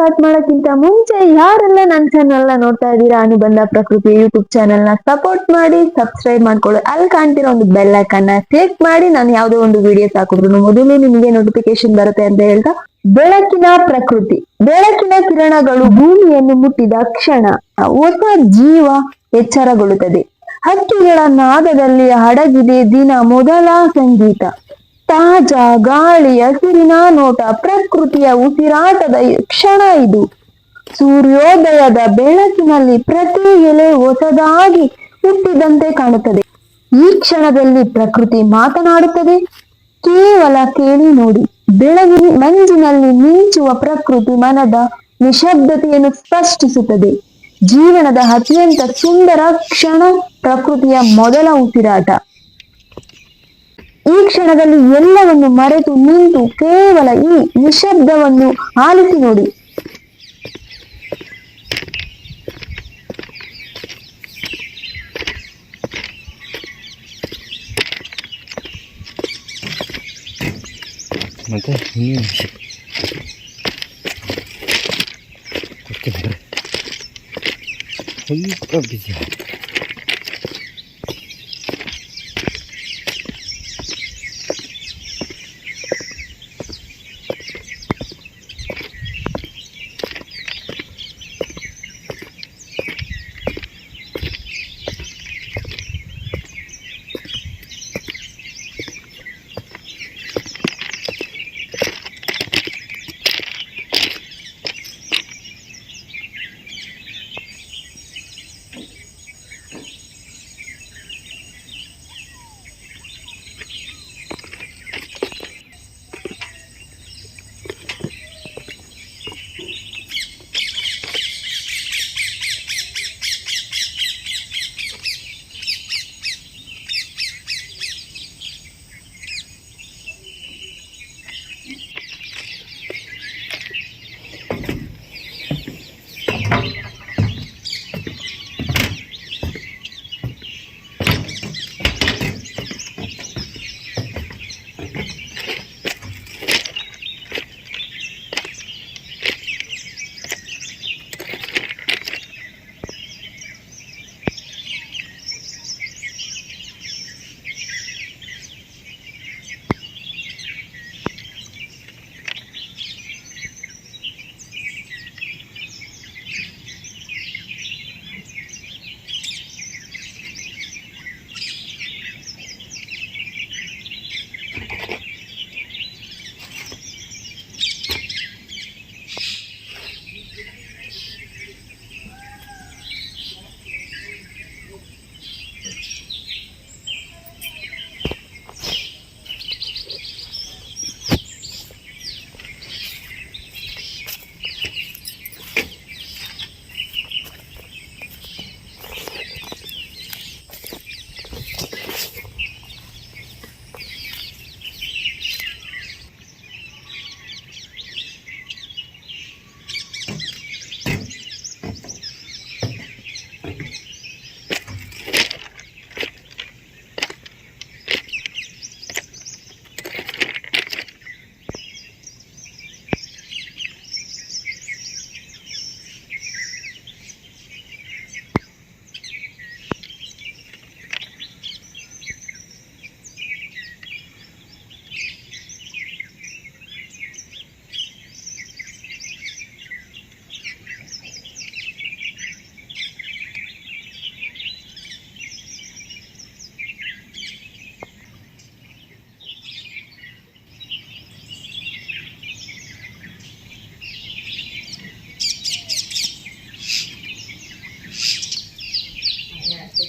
Start ಮಾಡೋಕ್ಕಿಂತ ಮುಂಚೆ ಯಾರೆಲ್ಲ ನನ್ನ ಚಾನೆಲ್ ನೋಡ್ತಾ ಇದ್ದೀರಾ ಅನುಬಂಧ ಪ್ರಕೃತಿ ಯೂಟ್ಯೂಬ್ ಚಾನೆಲ್ನ ಸಪೋರ್ಟ್ ಮಾಡಿ ಸಬ್ಸ್ಕ್ರೈಬ್ ಮಾಡ್ಕೊಳ್ಳಿ. ಅಲ್ಲಿ ಕಾಣ್ತಿರೋ ಒಂದು ಬೆಲ್ ಐಕನ್ನ ಕ್ಲಿಕ್ ಮಾಡಿ, ನಾನು ಯಾವುದೋ ಒಂದು ವಿಡಿಯೋಸ್ ಹಾಕಿದ್ರು ಮೊದಲು ನಿಮಗೆ ನೋಟಿಫಿಕೇಶನ್ ಬರುತ್ತೆ ಅಂತ ಹೇಳ್ತಾ, ಬೆಳಕಿನ ಪ್ರಕೃತಿ. ಬೆಳಕಿನ ಕಿರಣಗಳು ಭೂಮಿಯನ್ನು ಮುಟ್ಟಿದ ಕ್ಷಣ ಹೊಸ ಜೀವ ಎಚ್ಚರಗೊಳ್ಳುತ್ತದೆ. ಹಕ್ಕಿಗಳ ನಾದದಲ್ಲಿ ಹಡಗಿದೆ ದಿನ ಮೊದಲ ಸಂಗೀತ. ತಾಜಾ ಗಾಳಿ ಹಸಿರಿನ ನೋಟ, ಪ್ರಕೃತಿಯ ಉಸಿರಾಟದ ಕ್ಷಣ ಇದು. ಸೂರ್ಯೋದಯದ ಬೆಳಕಿನಲ್ಲಿ ಪ್ರತಿ ಎಲೆ ಹೊಸದಾಗಿ ಹುಟ್ಟಿದಂತೆ ಕಾಣುತ್ತದೆ. ಈ ಕ್ಷಣದಲ್ಲಿ ಪ್ರಕೃತಿ ಮಾತನಾಡುತ್ತದೆ. ಕೇವಲ ಕೇಳಿ ನೋಡಿ. ಬೆಳಗಿನ ಮಂಜಿನಲ್ಲಿ ಮಿಂಚುವ ಪ್ರಕೃತಿ ಮನದ ನಿಶಬ್ದತೆಯನ್ನು ಸ್ಪಷ್ಟಿಸುತ್ತದೆ. ಜೀವನದ ಅತ್ಯಂತ ಸುಂದರ ಕ್ಷಣ ಪ್ರಕೃತಿಯ ಮೊದಲ ಉಸಿರಾಟ. ಈ ಕ್ಷಣದಲ್ಲಿ ಎಲ್ಲವನ್ನು ಮರೆತು ನಿಂತು ಕೇವಲ ಈ ನಿಶಬ್ದವನ್ನು ಆಲಿಸಿ ನೋಡಿ. ಮತ್ತೆ ಬಿಸಿ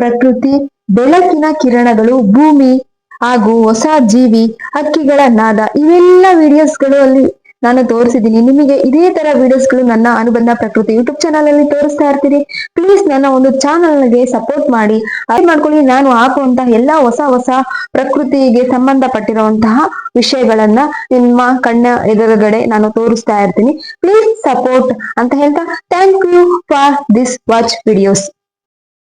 ಪ್ರಕೃತಿ, ಬೆಳಕಿನ ಕಿರಣಗಳು, ಭೂಮಿ ಹಾಗೂ ಹೊಸ ಜೀವಿ, ಹಕ್ಕಿಗಳ ನಾದ, ಇವೆಲ್ಲ ವಿಡಿಯೋಸ್ಗಳು ಅಲ್ಲಿ ನಾನು ತೋರಿಸಿದ್ದೀನಿ. ನಿಮಗೆ ಇದೇ ತರ ವಿಡಿಯೋಸ್ಗಳು ನನ್ನ ಅನುಬಂಧ ಪ್ರಕೃತಿ ಯೂಟ್ಯೂಬ್ ಚಾನಲ್ ಅಲ್ಲಿ ತೋರಿಸ್ತಾ ಇರ್ತೀನಿ. ಪ್ಲೀಸ್ ನನ್ನ ಒಂದು ಚಾನಲ್ಗೆ ಸಪೋರ್ಟ್ ಮಾಡಿ. ಅದೇ ಮಾಡ್ಕೊಳ್ಳಿ, ನಾನು ಹಾಕುವಂತಹ ಎಲ್ಲಾ ಹೊಸ ಹೊಸ ಪ್ರಕೃತಿಗೆ ಸಂಬಂಧಪಟ್ಟಿರುವಂತಹ ವಿಷಯಗಳನ್ನ ನಿಮ್ಮ ಕಣ್ಣ ಎದುರುಗಡೆ ನಾನು ತೋರಿಸ್ತಾ ಇರ್ತೀನಿ. ಪ್ಲೀಸ್ ಸಪೋರ್ಟ್ ಅಂತ ಹೇಳ್ತಾ thank you for this watch videos